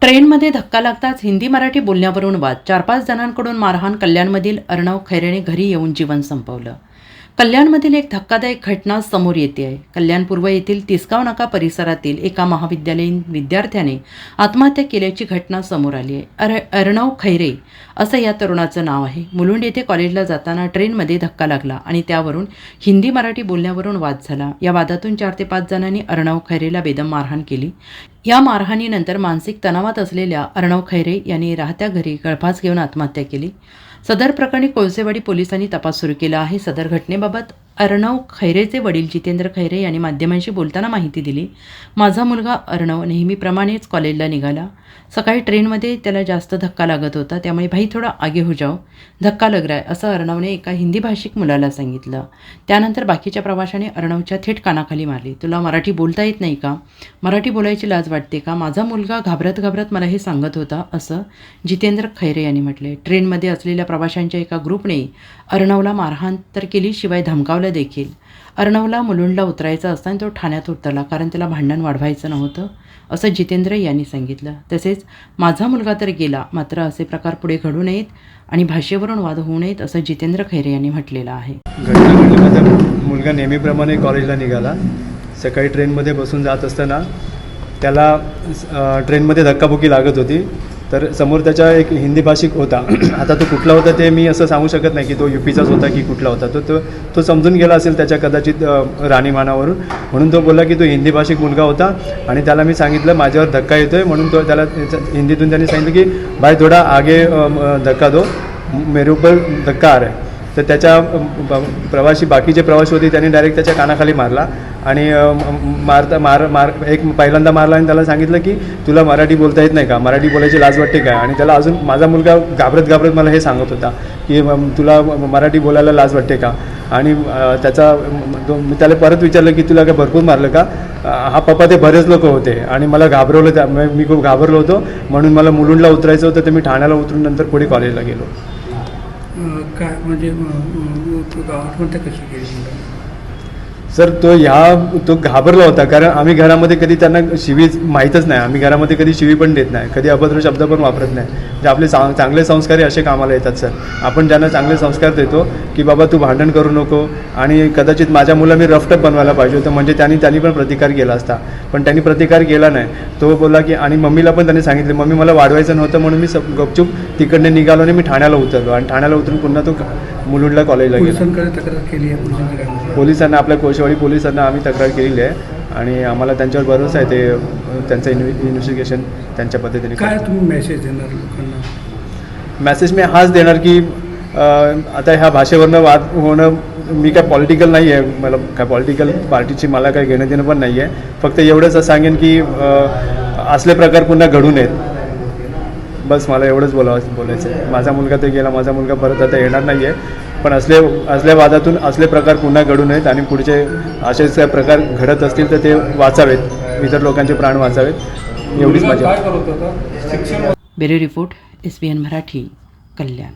ट्रेनमध्ये धक्का लागताच हिंदी मराठी बोलण्यावरून वाद. चार पाच जणांकडून मारहाण कल्याणमधील अर्णव खैरेने घरी येऊन जीवन संपवलं. कल्याणमधील एक धक्कादायक घटना समोर येते. आहे कल्याण पूर्व येथील तिसगाव नाका परिसरातील एका महाविद्यालयीन विद्यार्थ्याने आत्महत्या केल्याची घटना समोर आली आहे. अर अर्णव खैरे असं या तरुणाचं नाव आहे. मुलुंड येथे कॉलेजला जाताना ट्रेनमध्ये धक्का लागला आणि त्यावरून हिंदी मराठी बोलण्यावरून वाद झाला. या वादातून चार ते पाच जणांनी अर्णव खैरेला बेदम मारहाण केली. या मारहाणीनंतर मानसिक तणावात असलेल्या अर्णव खैरे यांनी राहत्या घरी गळफास घेऊन आत्महत्या केली. सदर प्रकरणी कोळसेवाडी पोलिसांनी तपास सुरू केला आहे. सदर घटनेबाबत अर्णव खैरेचे वडील जितेंद्र खैरे यांनी माध्यमांशी बोलताना माहिती दिली. माझा मुलगा अर्णव नेहमीप्रमाणेच कॉलेजला निघाला. सकाळी ट्रेनमध्ये त्याला जास्त धक्का लागत होता. त्यामुळे भाई थोडा आगे हो जाओ. धक्का लग रहा है असं अर्णवने एका हिंदी भाषिक मुलाला सांगितलं. त्यानंतर बाकीच्या प्रवाशाने अर्णवच्या थेट कानाखाली मारली. तुला मराठी बोलता येत नाही का? मराठी बोलायची लाज वाटते का? माझा मुलगा घाबरत घाबरत मला हे सांगत होता असं जितेंद्र खैरे यांनी म्हटले. ट्रेनमध्ये असलेल्या प्रवाशांच्या एका ग्रुपने अर्णवला मारहाण तर केली शिवाय धमकावलं देखील. अर्णवला मुलुंडला उतरायचा असताना तो ठाण्यात उतरला कारण त्याला भांडण वाढवायचं नव्हतं असं जितेंद्र यांनी सांगितलं. तसेच माझा मुलगा तर गेला मात्र असे प्रकार पुढे घडू नयेत आणि भाषेवरून वाद होऊ नयेत असं जितेंद्र खैरे यांनी म्हटलेलं आहे. घटना घडली माझा मुलगा नेहमीप्रमाणे कॉलेजला निघाला. सकाळी ट्रेनमध्ये बसून जात असताना त्याला ट्रेनमध्ये धक्काबुक्की लागत होती. तर समोर त्याच्या एक हिंदी भाषिक होता. आता तो कुठला होता ते मी असं सांगू शकत नाही की तो यू पीचाच होता की कुठला होता. तो तो तो समजून गेला असेल त्याच्या कदाचित राणीमानावरून. म्हणून तो बोलला की तो हिंदी भाषिक मुलगा होता आणि त्याला मी सांगितलं माझ्यावर धक्का येतो आहे म्हणून तो त्याला हिंदीतून त्यांनी सांगितलं की भाई थोडा आगे धक्का दो. मेरे ऊपर धक्का आ रहा है. तर त्याच्या प्रवाशी प्रवासी बाकीचे प्रवासी होते त्यांनी डायरेक्ट त्याच्या कानाखाली मारला. आणि मारता मार मार एक पहिल्यांदा मारला आणि त्याला सांगितलं की तुला मराठी बोलता येत नाही का? मराठी बोलायची लाज वाटते काय आणि त्याला अजून माझा मुलगा घाबरत घाबरत मला हे सांगत होता की तुला मराठी बोलायला लाज वाटते का? आणि त्याचा मी त्याला परत विचारलं की तुला काय भरपूर मारलं का? हा पप्पा ते बरेच लोक होते आणि मला घाबरवलं त्या मी खूप घाबरलो होतो. म्हणून मला मुलुंडला उतरायचं होतं तर मी ठाण्याला उतरून नंतर पुढे कॉलेजला गेलो. काय म्हणजे अं, अं, कशी केली? सर तो ह्या तो घाबरला होता कारण आम्ही घरामध्ये कधी त्यांना शिवी माहीतच नाही. आम्ही घरामध्ये कधी शिवी पण देत नाही. कधी अभद्र शब्द पण वापरत नाही. जे आपले चा चांगले संस्कार असे कामाला येतात सर. आपण ज्यांना चांगले संस्कार देतो की बाबा तू भांडण करू नको आणि कदाचित माझ्या मुला मी रफटप बनवायला पाहिजे होतं म्हणजे त्यांनी त्यांनी पण प्रतिकार केला असता. पण त्यांनी प्रतिकार केला नाही. तो बोला की आणि मम्मीला पण त्यांनी सांगितले. मम्मी मला वाढवायचं नव्हतं म्हणून मी सब गपचूप तिकडनं निघालो आणि मी ठाण्याला उतरलो आणि ठाण्याला उतरून पुन्हा तो मुलुंडला कॉलेजला गेला. पोलिसांकडे तक्रार केली आहे पोलिसांनी काय आपल्या कोशवाडी पोलिसांना आम्ही तक्रार केलेली आहे. आणि आम्हाला त्यांच्यावर भरोसा आहे ते अ, त्यांचं इन्व्हे इन्व्हेस्टिगेशन त्यांच्या पद्धतीने काय तुम्ही मेसेज देणार लोकांना? मेसेज मी हाच देणार की अ, आता ह्या भाषेवरनं वाद होणं मी काय पॉलिटिकल नाही आहे मला काय पॉलिटिकल पार्टीची मला काही घेणं देणं पण नाही आहे फक्त एवढंच सांगेन की अ, असले प्रकार पुन्हा घडू नयेत. बस मला एवढंच बोलावं बोलायचं आहे. माझा मुलगा ते गेला माझा मुलगा परत आता येणार नाही आहे पण असले असल्या वादातून असले प्रकार पुन्हा घडू नयेत आणि पुढचे असेच काय प्रकार घडत असतील तर ते वाचावेत. इतर लोकांचे प्राण वाचावेत. एवढीच माझी bureau report S B N Marathi Kalyan.